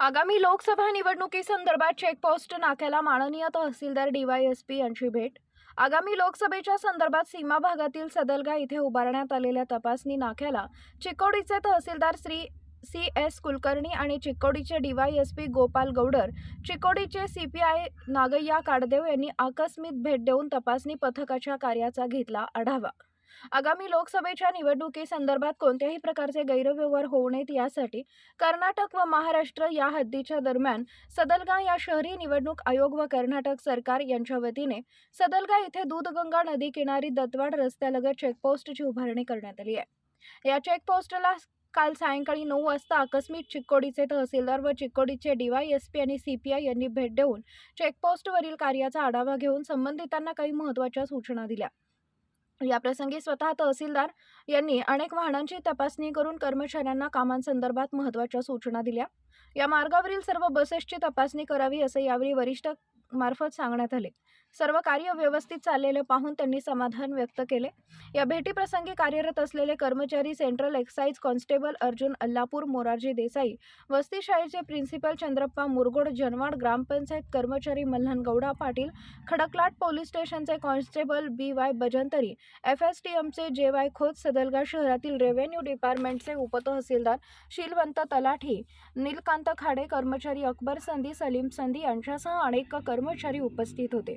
आगामी लोकसभा निवडणुकीसंदर्भात चेकपोस्ट नाक्याला माननीय तहसीलदार डीवायएसपी यांची भेट. आगामी लोकसभेच्या संदर्भात सीमा भागातील सदलगा इथे उभारण्यात आलेल्या तपासणी नाक्याला चिकोडीचे तहसीलदार श्री सी एस कुलकर्णी आणि चिकोडीचे DYSP Gopal Goudar चिकोडीचे C P I Nagayya Kadadev यांनी आकस्मिक भेट देऊन तपासणी पथकाच्या कार्याचा घेतला आढावा. आगामी लोकसभेच्या निवडणुकीसंदर्भात कोणत्याही प्रकारचे गैरव्यवहार होऊ नयेत यासाठी कर्नाटक व महाराष्ट्र या हद्दीच्या दरम्यान सदलगा या शहरी निवडणूक आयोग व कर्नाटक सरकार यांच्या वतीने सदलगा येथे दूधगंगा नदी किनारी दत्तवाड रस्त्यालगत चेकपोस्टची उभारणी करण्यात आली आहे. या चेकपोस्टला काल सायंकाळी नऊ वाजता आकस्मिक चिक्कोडीचे तहसीलदार व चिक्कोडीचे डीवायएसपी आणि सीपीआय यांनी भेट देऊन चेकपोस्टवरील कार्याचा आढावा घेऊन संबंधितांना काही महत्त्वाच्या सूचना दिल्या. याप्रसंगी स्वतः तहसीलदार यांनी अनेक वाहनांची तपासणी करून कर्मचाऱ्यांना कामांसंदर्भात महत्त्वाच्या सूचना दिल्या. या मार्गावरील सर्व बसेसची तपासणी करावी असे यावेळी वरिष्ठ मार्फत सांगण्यात आले. सर्व कार्य व्यवस्थित चाललेले पाहून त्यांनी समाधान व्यक्त केले. या भेटीप्रसंगी कार्यरत असलेले कर्मचारी central excise constable Arjun Allapur Morarji Desai वस्ती शाळेचे प्रिन्सिपल चंद्रप्पा मुरगोड जनवाड ग्रामपंचायत कर्मचारी मल्हान गौडा पाटील खडकलाट पोलीस स्टेशनचे constable B Y Bajantri F S T एमचे J Y Khot Sadalga शहरातील रेव्हेन्यू डिपार्टमेंटचे उपतहसीलदार शीलवंत तलाठी नीलकांत खाडे कर्मचारी अकबर संधी सलीम संधी यांच्यासह अनेक कर्मचारी उपस्थित होते.